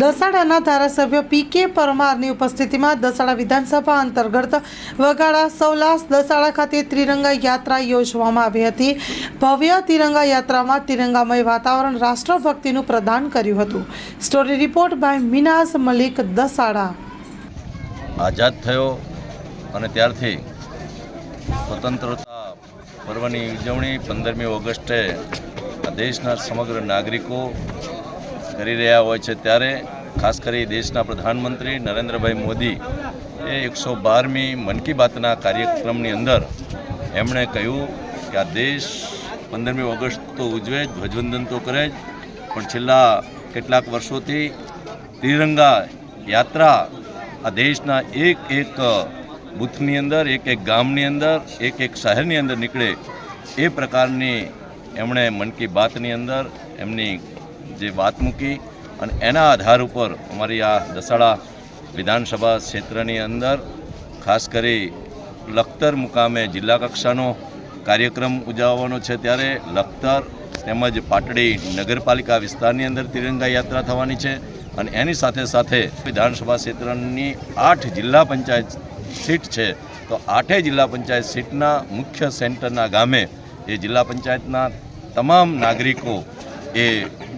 દસાડાના ધારાસભ્ય પી કે પરમારની ઉપસ્થિતિમાં દસાડા વિધાનસભા અંતર્ગત વગાડા સૌલાસ દસાડા ખાતે ત્રિરંગા યાત્રા યોજવામાં આવી હતી. ભવ્ય તિરંગા યાત્રામાં તિરંગામય વાતાવરણ રાષ્ટ્રભક્તિનું પ્રદાન કર્યું હતું. Story report by Minaz Malik Dasada. આઝાદ થયો અને ત્યારથી સ્વતંત્રતા પર્વની ઉજવણી પંદરમી ઓગસ્ટે દેશના સમગ્ર નાગરિકો કરી રહ્યા હોય છે ત્યારે ખાસ કરી દેશના પ્રધાનમંત્રી નરેન્દ્રભાઈ મોદી એ એકસો બારમી મન કી બાતના કાર્યક્રમની અંદર એમણે કહ્યું કે આ દેશ પંદરમી ઓગસ્ટ તો ઉજવે જ, ધ્વજવંદન તો કરે જ, પણ છેલ્લા કેટલાક વર્ષોથી ત્રિરંગા યાત્રા આ દેશના એક એક બૂથની અંદર, એક એક ગામની અંદર, એક એક શહેરની અંદર નીકળે એ પ્રકારની એમણે મન કી બાતની અંદર એમની જે વાત મૂકી અને એના આધાર ઉપર અમારી આ દસાડા વિધાનસભા ક્ષેત્રની અંદર ખાસ કરી લખતર મુકામે જિલ્લા કક્ષાનો કાર્યક્રમ ઉજવવાનો છે ત્યારે લખતર તેમજ પાટડી નગરપાલિકા વિસ્તારની અંદર તિરંગા યાત્રા થવાની છે અને એની સાથે સાથે વિધાનસભા ક્ષેત્રની આઠ જિલ્લા પંચાયત સીટ છે. તો આઠેય જિલ્લા પંચાયત સીટના મુખ્ય સેન્ટરના ગામે એ જિલ્લા પંચાયતના તમામ નાગરિકો એ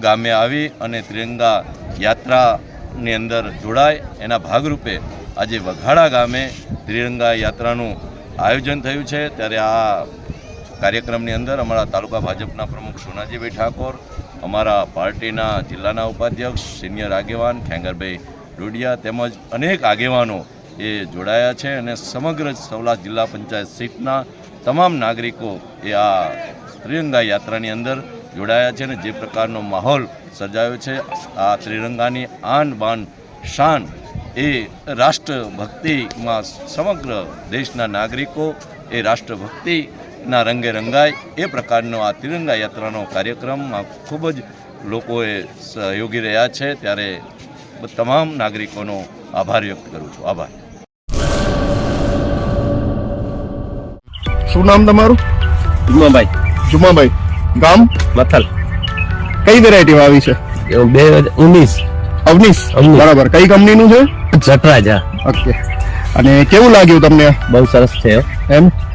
ગામે આવી અને ત્રિરંગા યાત્રાની અંદર જોડાય. એના ભાગરૂપે આજે વઘાડા ગામે ત્રિરંગા યાત્રાનું આયોજન થયું છે. ત્યારે આ કાર્યક્રમની અંદર અમારા તાલુકા ભાજપના પ્રમુખ સોનાજીભાઈ ઠાકોર, અમારા પાર્ટીના જિલ્લાના ઉપાધ્યક્ષ સિનિયર આગેવાન ખેંગરભાઈ ડોડિયા તેમજ અનેક આગેવાનો એ જોડાયા છે અને સમગ્ર સૌલા જિલ્લા પંચાયત સીટના તમામ નાગરિકો એ આ ત્રિરંગા યાત્રાની અંદર જોડાયા છે અને જે પ્રકારનો માહોલ સર્જાયો છે આ ત્રિરંગાની આન બાન શાન એ રાષ્ટ્રભક્તિમાં સમગ્ર દેશના નાગરિકો એ રાષ્ટ્રભક્તિના રંગે રંગાય એ પ્રકારનો આ ત્રિરંગા યાત્રાનો કાર્યક્રમમાં ખૂબ જ લોકોએ સહયોગી રહ્યા છે. ત્યારે તમામ નાગરિકોનો આભાર વ્યક્ત કરું છું. આભાર. શું નામ તમારું? જુમાભાઈ. જુમાભાઈ. ગામ? મથલ. કઈ વેરાયટી આવી છે? બે હજાર ઉન્નીસ અવનીશ. બરાબર. કઈ કંપનીનું છે? જટરાજા. ઓકે. અને કેવું લાગ્યું તમને? બહુ સરસ છે એમ?